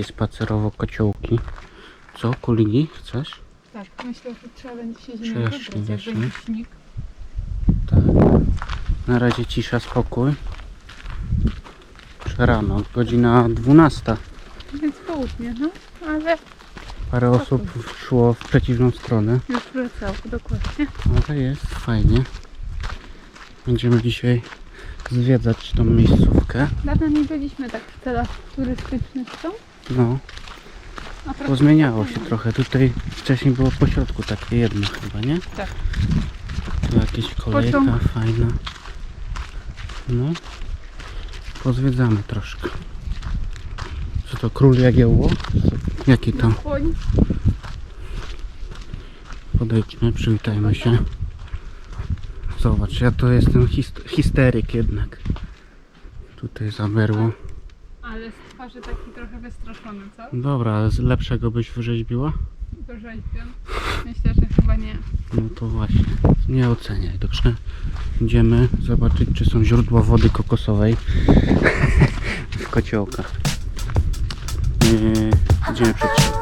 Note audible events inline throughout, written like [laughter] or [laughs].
takie spacerowo kociołki. Co, kuligi? Chcesz? Tak, myślę, że trzeba będzie się zimą jeszcze wybrać, jak wiesz, będzie nie? śnieg. Tak. Na razie cisza, spokój. Rano, godzina 12. Więc południe, no, ale Parę osób szło w przeciwną stronę, już wracało, dokładnie. ale jest fajnie. Będziemy dzisiaj zwiedzać tą miejscówkę. Dawno nie byliśmy tak w celach turystycznych, co? No, pozmieniało się trochę. Tutaj wcześniej było po środku takie jedno chyba, nie? Tak. Tu jakieś kolejka Pociąg. fajna. No, pozwiedzamy troszkę. Co to, król Jagiełło? Jaki to? Koń. Podejdźmy, przywitajmy się. Zobacz, ja to jestem hist- histeryk jednak. Tutaj zaberło. Ale twarzy taki trochę wystraszony, co? Dobra, z lepszego byś wyrzeźbiła? Dorzeźbion. Myślę, że chyba nie. No to właśnie, nie oceniaj, dobrze? Idziemy zobaczyć, czy są źródła wody kokosowej [laughs] w kociołkach. Yy, idziemy przed siebie.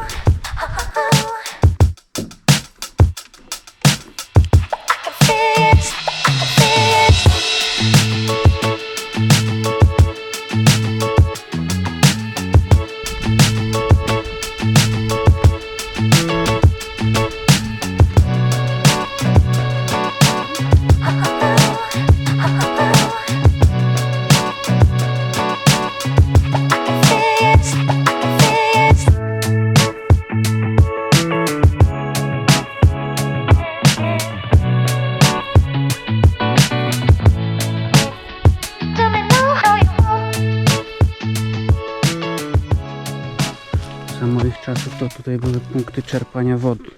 To tutaj były punkty czerpania wody.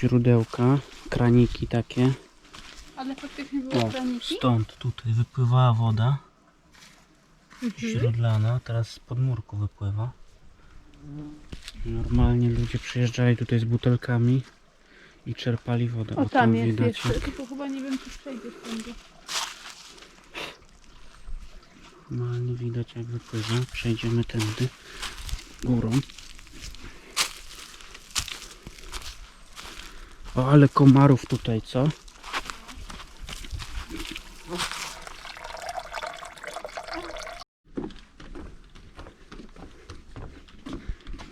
Źródełka, kraniki takie. Ale faktycznie były O, kraniki. stąd tutaj wypływała woda źródlana, teraz z podmurku wypływa. Normalnie ludzie przyjeżdżali tutaj z butelkami i czerpali wodę. O, tam jest widać. jeszcze. Tylko chyba nie wiem, czy przejdziesz tędy. Normalnie widać jak wypływa. Przejdziemy tędy górą. O, ale komarów tutaj, co?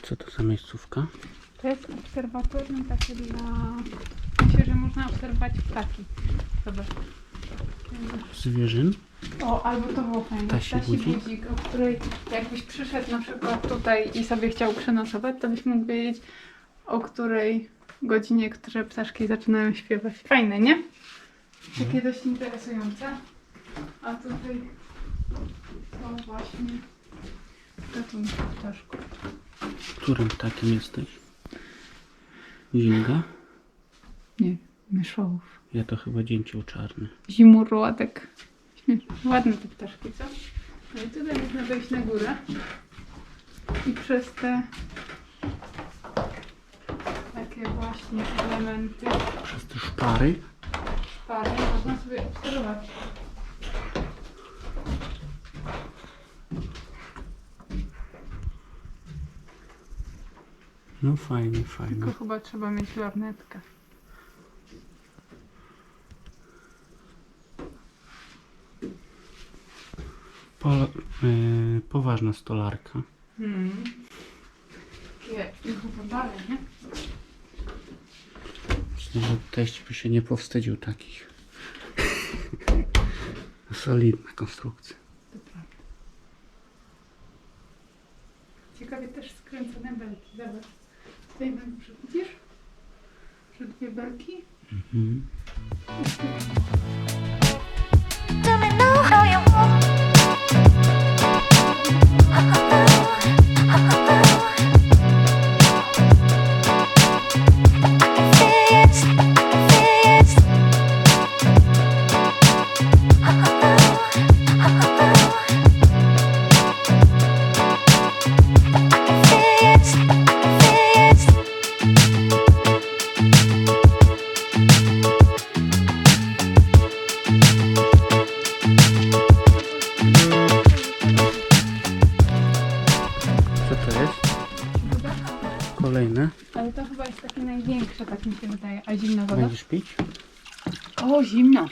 Co to za miejscówka? To jest obserwatorium takie dla... Myślę, że można obserwować ptaki. Zobacz. Zwierzyn? O, albo to było fajne. Ptasi Ptasi budzik? budzik, o której jakbyś przyszedł na przykład tutaj i sobie chciał przenocować, to byś mógł wiedzieć, o której godzinie które ptaszki zaczynają śpiewać. Fajne, nie? Takie dość interesujące. A tutaj są właśnie gatunki ptaszków. Którym ptakiem jesteś? Zinga? Nie, myszołów. Ja to chyba dzięcioł czarny. Zimurłatek. Ładne te ptaszki, co? No i tutaj można wejść na górę. I przez te właśnie elementy Przez te szpary. szpary można sobie obserwować. No fajnie, fajnie. Tylko chyba trzeba mieć lornetkę. Po, yy, poważna stolarka. Hmm. Takie inkubatale, nie? Myślę, że teść by się nie powstydził takich. [laughs] Solidna konstrukcja. To prawda. Ciekawie też skręcone belki. Zobacz. Tutaj mam, widzisz? Że dwie belki Mhm. Co to jest? Kolejne. Ale to chyba jest takie największe, tak mi się wydaje. A zimna woda? Będziesz pić? O, zimno.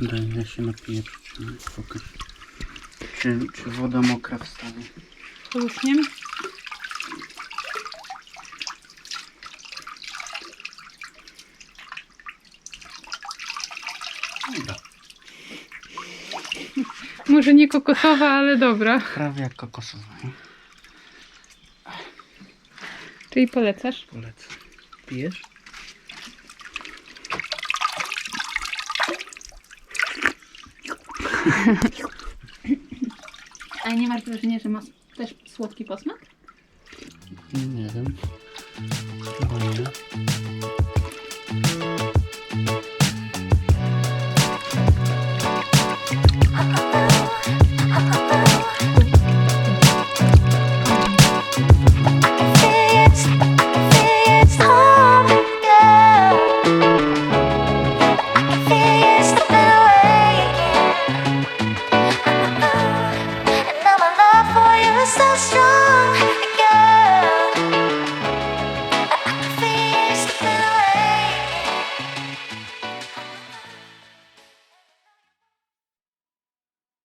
Daj, ja się napiję. Pokaż. Czy, czy woda mokra wstawi? Kruszkiem. Woda. Może nie kokosowa, ale dobra. Prawie jak kokosowa. nie? Czyli polecasz? Polecam. Pijesz? A nie masz wrażenia, że ma też słodki posmak? Nie wiem. Chyba nie. so strong.